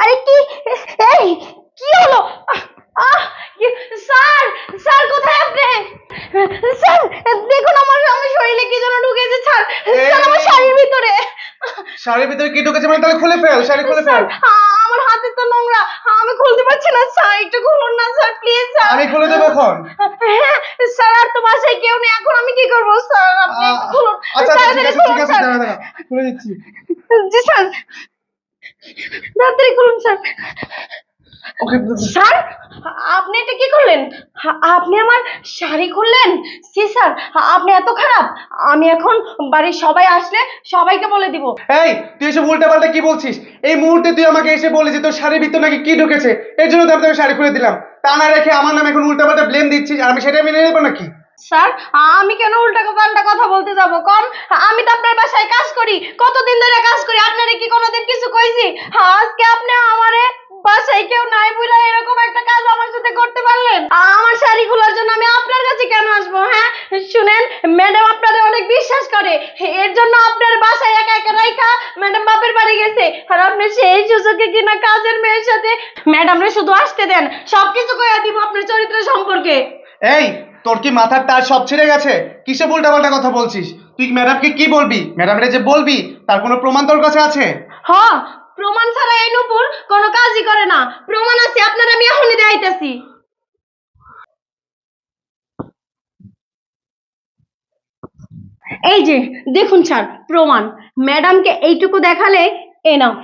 আরে কি? এই কি হলো? স্যার স্যার কোথায় আপনি? স্যার দেখুন আমার আমার শরীরে কি যেন ঢুকেছে স্যার। স্যার আমার শাড়ির ভিতরে। শাড়ির ভিতরে কি ঢুকেছে মানে তাহলে খুলে ফেল শাড়ি খুলে ফেল। আমার হাতে তো নোংরা আমি খুলতে পারছি না স্যার একটু খুলুন না স্যার প্লিজ স্যার। আমি খুলে দেবো এখন? হ্যাঁ স্যার আর তো বাসায় কেউ নেই এখন আমি কি করব স্যার? আপনি খুলুন আচ্ছা আচ্ছা, ঠিক আছে ঠিক আছে খুলে দিচ্ছি। জি স্যার। তাড়াতাড়ি খুলুন স্যার। ওকে স্যার আপনি এটা কি করলেন? আপনি আমার শাড়ি খুললেন? সি স্যার আপনি এত খারাপ। আমি এখন বাড়ির সবাই আসলে সবাইকে বলে দিব। এই তুই এসব উল্টা পাল্টা কি বলছিস? এই মুহূর্তে তুই আমাকে এসে বলে যে তোর শাড়ির ভিতর নাকি কি ঢুকেছে এর জন্য তো আমি তোকে শাড়ি খুলে দিলাম। তা না রেখে আমার নামে এখন উল্টা পাল্টা ব্লেম দিচ্ছিস আর আমি সেটা মেনে নেব নাকি? স্যার, আমি কেন উল্টা পাল্টা কথা বলতে যাব? কোন, আমি তো আপনার বাসায় কাজ করি। কতদিন ধরে কাজ করি? আপনারে কি কোনোদিন কিছু কইছি? আজকে আপনি আমারে বাসায় কেউ নাই বলে এরকম একটা কাজ আমার সাথে করতে পারলেন? আমার শাড়ি খোলার জন্য আমি আপনার কাছে কেন আসব হ্যাঁ? শুনেন, ম্যাডাম আপনারে অনেক বিশ্বাস করে। এর জন্য আপনার বাসায় একা একা রাইখা ম্যাডাম বাপের বাড়ি গেছে। আর আপনি সেই সুযোগে কিনা কাজের মেয়ের সাথে ম্যাডামরে শুধু আসতে দেন। সবকিছু কইয়া দিব আপনার চরিত্র সম্পর্কে। এই তোর কি মাথার তার সব ছিঁড়ে গেছে? কিসে উল্টা পাল্টা কথা বলছিস? তুই ম্যাডামকে কি বলবি? ম্যাডামরে যে বলবি তার কোনো প্রমাণ তোর কাছে আছে? হ প্রমাণ ছাড়া এই নূপুর কোনো কাজই করে না। প্রমাণ আছে আপনার আমি এখনই দেখাইতেছি এই যে দেখুন স্যার প্রমাণ। ম্যাডামকে এইটুকু দেখালে এনাফ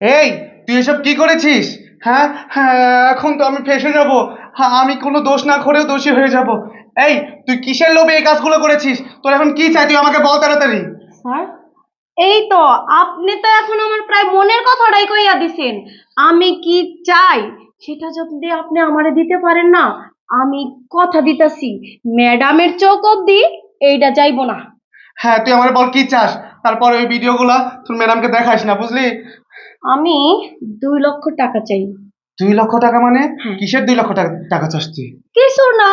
এই তুই এসব কি করেছিস? হ্যাঁ হ্যাঁ এখন তো আমি ফেসে যাব। হ্যাঁ আমি কোনো দোষ না করেও দোষী হয়ে যাব। এই তুই কিসের লোভে এই কাজগুলো করেছিস? তোর এখন কি চাই? তুই আমাকে বল তাড়াতাড়ি। স্যার এই তো আপনি তো এখন আমার প্রায় মনের কথাটাই কইয়া দিছেন। আমি কি চাই? সেটা যদি আপনি আমারে দিতে পারেন না আমি কথা দিতেছি। ম্যাডামের চোখ অব্দি এইটা চাইব না। হ্যাঁ তুই আমার বল কি চাস? তারপর ওই ভিডিওগুলা তোর ম্যাডামকে দেখাস না বুঝলি? আমি দুই লক্ষ টাকা চাই। দুই লক্ষ টাকা মানে? হ্যাঁ। কিসের দুই লক্ষ টাকা টাকা চাস তুই? কিছু না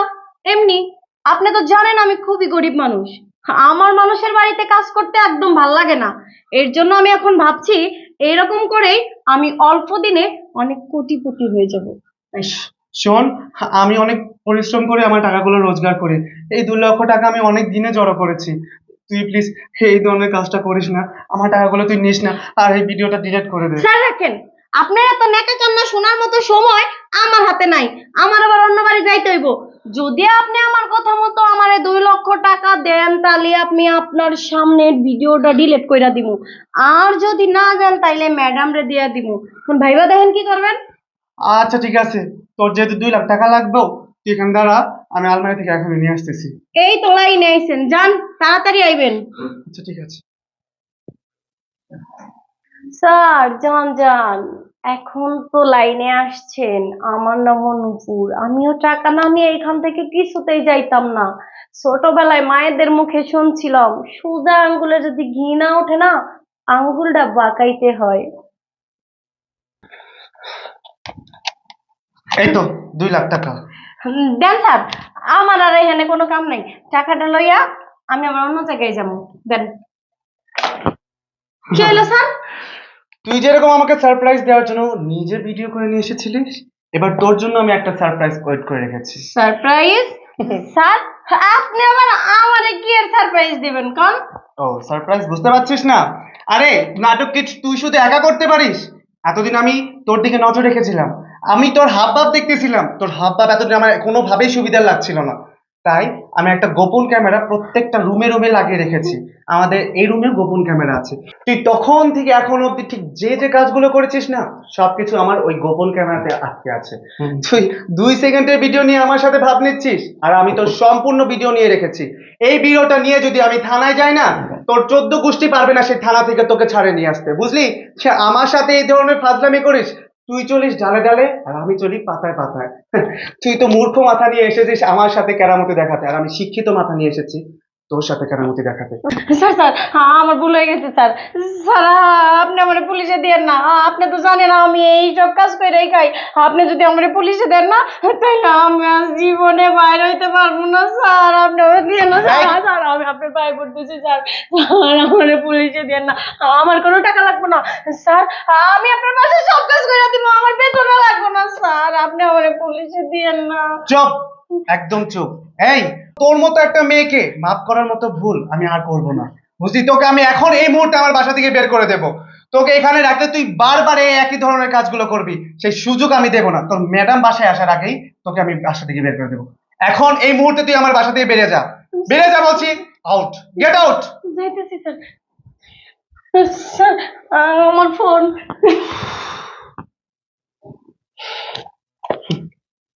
এমনি। আপনি তো জানেন আমি খুবই গরিব মানুষ। আমার মানুষের বাড়িতে কাজ করতে একদম ভালো লাগে না। এর জন্য আমি এখন ভাবছি এরকম করেই আমি অল্প দিনে অনেক কোটিপতি হয়ে যাব। শোন আমি অনেক পরিশ্রম করে আমার টাকাগুলো রোজগার করে। এই দু লক্ষ টাকা আমি অনেক দিনে জড়ো করেছি। তুই প্লিজ এই ধরনের কাজটা করিস না। আমার টাকাগুলো তুই নিস না আর এই ভিডিওটা ডিলিট করে দে। স্যার রাখেন। আপনার এত নেকা কান্না শোনার মতো সময় আমার হাতে নাই। আমার আবার অন্য বাড়ি যাইতে হইব। যদি আপনি আমার কথা মতো আমার দুই লক্ষ টাকা দেন তাহলে আপনি আপনার সামনের ভিডিওটা ডিলিট কইরা দিব আর যদি না দেন তাইলে ম্যাডাম রে দিয়া দিব এখন ভাইবা দেখেন কি করবেন? আচ্ছা ঠিক আছে। তোর যেহেতু দুই লাখ টাকা লাগবে তুই এখানে দাঁড়া। আমি আলমারি থেকে এখনই নিয়ে আসতেছি। এই তো লাইনে আইছেন যান তাড়াতাড়ি আইবেন। আচ্ছা ঠিক আছে। স্যার যান যান। এখন তো লাইনে আসছেন আমার নাম নুপুর আমিও টাকা না নিয়ে এখান থেকে কিছুতেই যাইতাম না। ছোটবেলায় মায়েদের মুখে শুনছিলাম সুদা আঙ্গুলে যদি ঘি না ওঠে না আঙ্গুলটা বাঁকাইতে হয়। এই তো দুই লাখ টাকা। দেন স্যার আমার আর এখানে কোনো কাম নাই। টাকাটা লইয়া আমি আমার অন্য জায়গায় যাব। দেন। কি হলো স্যার? তুই যেরকম আমাকে সারপ্রাইজ দেওয়ার জন্য নিজে ভিডিও করে নিয়ে এসেছিলিস এবার তোর জন্য আমি একটা সারপ্রাইজ ওয়েট করে রেখেছি। সারপ্রাইজ স্যার আপনি আবার আমারে কি আর সারপ্রাইজ দিবেন কোন? ও সারপ্রাইজ বুঝতে পারছিস না? আরে নাটক কি তুই শুধু একা করতে পারিস? এতদিন আমি তোর দিকে নজর রেখেছিলাম। আমি তোর হাব ভাব দেখতেছিলাম। তোর হাব ভাব এতদিন আমার কোনোভাবেই সুবিধা লাগছিল না। তাই আমি একটা গোপন ক্যামেরা প্রত্যেকটা রুমে রুমে লাগিয়ে রেখেছি। আমাদের এই রুমে গোপন ক্যামেরা আছে। তুই তখন থেকে এখন অব্দি ঠিক যে যে কাজগুলো করেছিস না সবকিছু আমার ওই গোপন ক্যামেরাতে আটকে আছে। তুই দুই সেকেন্ডের ভিডিও নিয়ে আমার সাথে ভাব নিচ্ছিস আর আমি তোর সম্পূর্ণ ভিডিও নিয়ে রেখেছি। এই ভিডিওটা নিয়ে যদি আমি থানায় যাই না তোর চোদ্দ গোষ্ঠী পারবে না সেই থানা থেকে তোকে ছাড়ে নিয়ে আসতে। বুঝলি? সে আমার সাথে এই ধরনের ফাজলামি করিস তুই চলিস ডালে ডালে আর আমি চলি পাতায় পাতায়। তুই তো মূর্খ মাথা নিয়ে এসেছিস আমার সাথে কেরামতি দেখাতে, আর আমি শিক্ষিত মাথা নিয়ে এসেছি। তোর সাথে কেরামতি দেখাতে। স্যার স্যার আমার ভুল হয়ে গেছে স্যার। স্যার আপনি আমার পুলিশে দেন না। আপনি তো জানেন আমি এই সব কাজ করেই খাই। আপনি যদি আমার পুলিশে দেন না তাহলে আমি জীবনে বাইরে হইতে পারব না স্যার। আপনি আমার দিয়ে না স্যার! স্যার আমি আপনার পায়ে পড়তেছি স্যার। স্যার আমার পুলিশে দেন না। আমার কোনো টাকা লাগবে না। স্যার আমি আপনার পাশে সব কাজ করে দিব। আমার বেতনও লাগবে না স্যার। আপনি আমার পুলিশে দিয়েন না। চুপ! একদম চুপ। এই! তোর মতো একটা মেয়েকে মাফ করার মতো ভুল আমি আর করব না। বুঝলি? তোকে আমি এখন এই মুহূর্তে আমার বাসা থেকে বের করে দেব। তোকে এখানে রাখলে তুই বারবার এই একই ধরনের কাজগুলো করবি। সেই সুযোগ আমি দেবো না। তোর ম্যাডাম বাসায় আসার আগেই তোকে আমি বাসা থেকে বের করে দেবো। এখন এই মুহূর্তে তুই আমার বাসা থেকে বেরিয়ে যা। বেরিয়ে যা বলছি। আউট গেট আউট আমার ফোন